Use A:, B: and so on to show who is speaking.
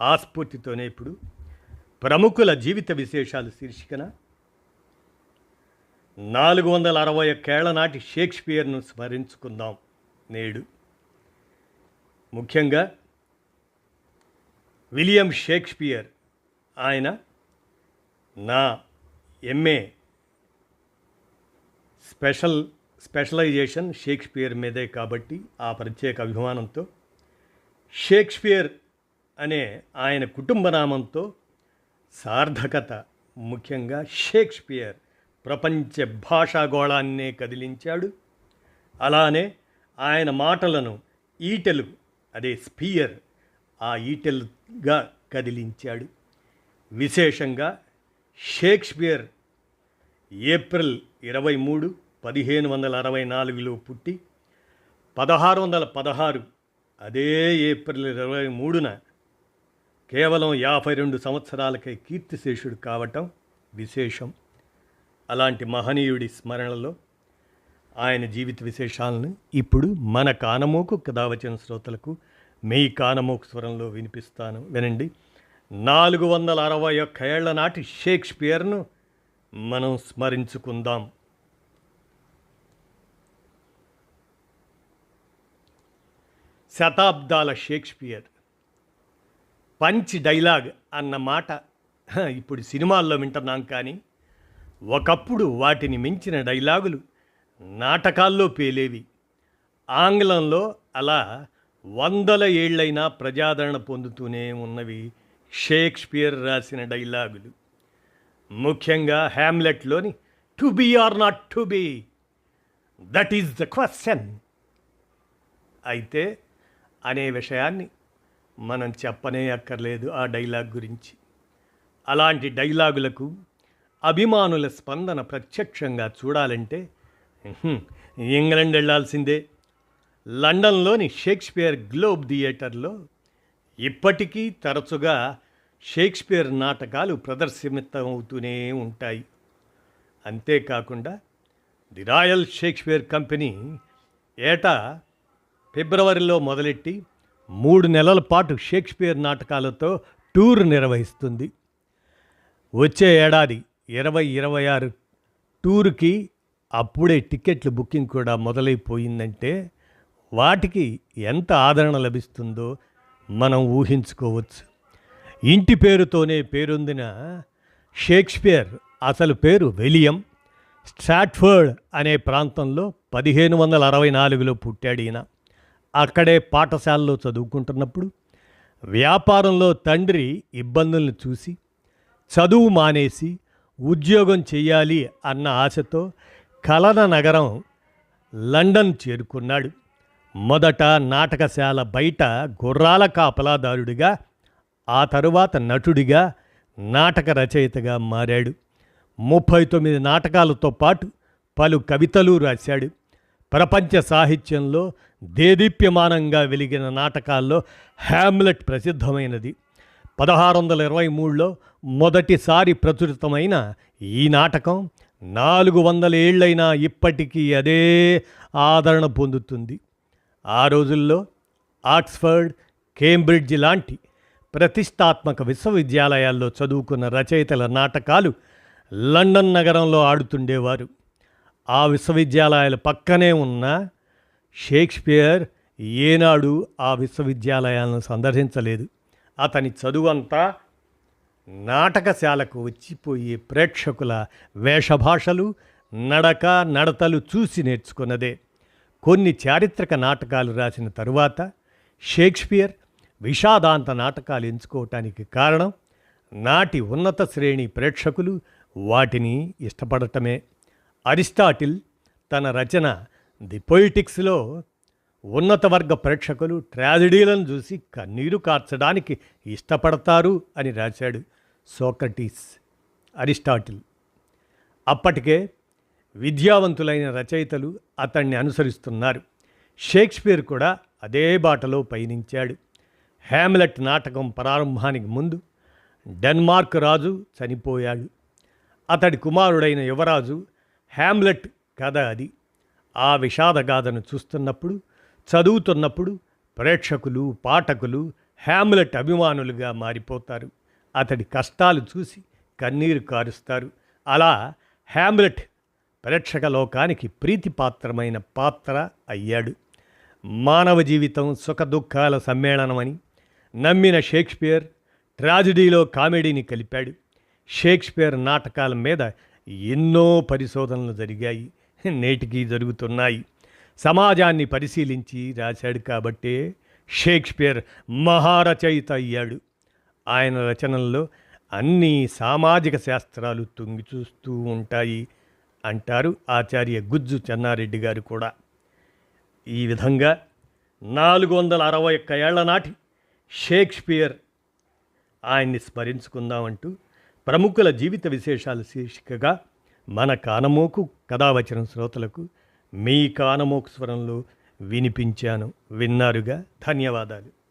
A: ఆస్ఫూర్తితోనే ఇప్పుడు ప్రముఖుల జీవిత విశేషాలు శీర్షికన నాలుగు వందల అరవై ఒక్కేళ్ళ నాటి షేక్స్పియర్ను స్మరించుకుందాం. నేడు ముఖ్యంగా విలియం షేక్స్పియర్ ఆయన నా ఎంఏ స్పెషల్ స్పెషలైజేషన్ షేక్స్పియర్ మీదే కాబట్టి ఆ ప్రత్యేక అభిమానంతో షేక్స్పియర్ అనే ఆయన కుటుంబ నామంతో సార్థకత ముఖ్యంగా షేక్స్పియర్ ప్రపంచ భాషాగోళాన్నే కదిలించాడు. అలానే ఆయన మాటలను ఈటెలు అదే స్పియర్ ఆ ఈటెలుగా కదిలించాడు. విశేషంగా షేక్స్పియర్ ఏప్రిల్ ఇరవై మూడు పదిహేను వందల అరవై నాలుగులో పుట్టి పదహారు వందల పదహారు అదే ఏప్రిల్ ఇరవై మూడున కేవలం యాభై రెండు సంవత్సరాలకే కీర్తిశేషుడు కావటం విశేషం. అలాంటి మహనీయుడి స్మరణలో ఆయన జీవిత విశేషాలను ఇప్పుడు మన కానమోకు కథావచన శ్రోతలకు మీ కానమోకు స్వరంలో వినిపిస్తాను. వినండి. నాలుగు వందల అరవై ఒక్క ఏళ్ళ నాటి షేక్స్పియర్ను మనం స్మరించుకుందాం. శతాబ్దాల షేక్స్పియర్. పంచ్ డైలాగ్ అన్న మాట ఇప్పుడు సినిమాల్లో వింటున్నాం కానీ ఒకప్పుడు వాటిని మించిన డైలాగులు నాటకాల్లో పేలేవి. ఆంగ్లంలో అలా వందల ఏళ్ళైనా ప్రజాదరణ పొందుతూనే ఉన్నవి షేక్స్పియర్ రాసిన డైలాగులు. ముఖ్యంగా హ్యామ్లెట్లోని to be or not to be that is the question. అయితే అనే విషయాన్ని మనం చెప్పనే అక్కర్లేదు ఆ డైలాగ్ గురించి. అలాంటి డైలాగులకు అభిమానుల స్పందన ప్రత్యక్షంగా చూడాలంటే ఇంగ్లండ్ వెళ్ళాల్సిందే లండన్లోని షేక్స్పియర్ గ్లోబ్ థియేటర్లో ఇప్పటికీ తరచుగా షేక్స్పియర్ నాటకాలు ప్రదర్శితమవుతూనే ఉంటాయి. అంతేకాకుండా ది రాయల్ షేక్స్పియర్ కంపెనీ ఏటా ఫిబ్రవరిలో మొదలెట్టి మూడు నెలల పాటు షేక్స్పియర్ నాటకాలతో టూర్ నిర్వహిస్తుంది. వచ్చే ఏడాది ఇరవై ఇరవై ఆరు టూర్కి అప్పుడే టికెట్లు బుకింగ్ కూడా మొదలైపోయిందంటే వాటికి ఎంత ఆదరణ లభిస్తుందో మనం ఊహించుకోవచ్చు. ఇంటి పేరుతోనే పేరొందిన షేక్స్పియర్ అసలు పేరు విలియం. స్ట్రాట్ఫర్డ్ అనే ప్రాంతంలో పదిహేను వందల అరవై నాలుగులో పుట్టాడు ఈయన. అక్కడే పాఠశాలలో చదువుకుంటున్నప్పుడు వ్యాపారంలో తండ్రి ఇబ్బందులను చూసి చదువు మానేసి ఉద్యోగం చేయాలి అన్న ఆశతో కలన నగరం లండన్ చేరుకున్నాడు. మొదట నాటకశాల బయట గుర్రాల కాపలాదారుడిగా ఆ తరువాత నటుడిగా నాటక రచయితగా మారాడు. ముప్పై తొమ్మిది నాటకాలతో పాటు పలు కవితలు రాశాడు. ప్రపంచ సాహిత్యంలో దేదీప్యమానంగా వెలిగిన నాటకాల్లో హ్యామ్లెట్ ప్రసిద్ధమైనది. పదహారు వందల ఇరవై మూడులో మొదటిసారి ప్రచురితమైన ఈ నాటకం నాలుగు వందల ఏళ్ళైనా ఇప్పటికీ అదే ఆదరణ పొందుతుంది. ఆ రోజుల్లో ఆక్స్ఫర్డ్ కేంబ్రిడ్జ్ లాంటి ప్రతిష్టాత్మక విశ్వవిద్యాలయాల్లో చదువుకున్న రచయితల నాటకాలు లండన్ నగరంలో ఆడుతుండేవారు. ఆ విశ్వవిద్యాలయాల పక్కనే ఉన్న షేక్స్పియర్ ఏనాడు ఆ విశ్వవిద్యాలయాలను సందర్శించలేదు. అతని చదువంతా నాటకశాలకు వచ్చిపోయే ప్రేక్షకుల వేషభాషలు నడక నడతలు చూసి నేర్చుకున్నదే. కొన్ని చారిత్రక నాటకాలు రాసిన తరువాత షేక్స్పియర్ విషాదాంత నాటకాలు ఎంచుకోవటానికి కారణం నాటి ఉన్నత శ్రేణి ప్రేక్షకులు వాటిని ఇష్టపడటమే. అరిస్టాటిల్ తన రచన ది పొయిటిక్స్లో ఉన్నత వర్గ ప్రేక్షకులు ట్రాజడీలను చూసి కన్నీరు కార్చడానికి ఇష్టపడతారు అని రాశాడు సోక్రటీస్ అరిస్టాటిల్. అప్పటికే విద్యావంతులైన రచయితలు అతన్ని అనుసరిస్తున్నారు. షేక్స్పియర్ కూడా అదే బాటలో పయనించాడు. హ్యామ్లెట్ నాటకం ప్రారంభానికి ముందు డెన్మార్క్ రాజు చనిపోయాడు. అతడి కుమారుడైన యువరాజు హ్యామ్లెట్ కథ అది. ఆ విషాదగాథను చూస్తున్నప్పుడు చదువుతున్నప్పుడు ప్రేక్షకులు పాఠకులు హ్యామ్లెట్ అభిమానులుగా మారిపోతారు. అతడి కష్టాలు చూసి కన్నీరు కారుస్తారు. అలా హ్యామ్లెట్ ప్రేక్షక లోకానికి ప్రీతిపాత్రమైన పాత్ర అయ్యాడు. మానవ జీవితం సుఖదుఖాల సమ్మేళనమని నమ్మిన షేక్స్పియర్ ట్రాజడీలో కామెడీని కలిపాడు. షేక్స్పియర్ నాటకాల మీద ఎన్నో పరిశోధనలు జరిగాయి నేటికి జరుగుతున్నాయి. సమాజాన్ని పరిశీలించి రాశాడు కాబట్టే షేక్స్పియర్ మహారచయిత అయ్యాడు. ఆయన రచనల్లో అన్ని సామాజిక శాస్త్రాలు తుంగి చూస్తూ ఉంటాయి అంటారు ఆచార్య గుజ్జు చెన్నారెడ్డి గారు కూడా. ఈ విధంగా నాలుగు వందల అరవై ఒక్క ఏళ్ళ నాటి షేక్స్పియర్ ఆయన్ని స్మరించుకుందామంటూ ప్రముఖుల జీవిత విశేషాల శీర్షికగా మన కానమోకు కథావచన శ్రోతలకు మీ కానమోకు స్వరంలో వినిపించాను. విన్నారుగా? ధన్యవాదాలు.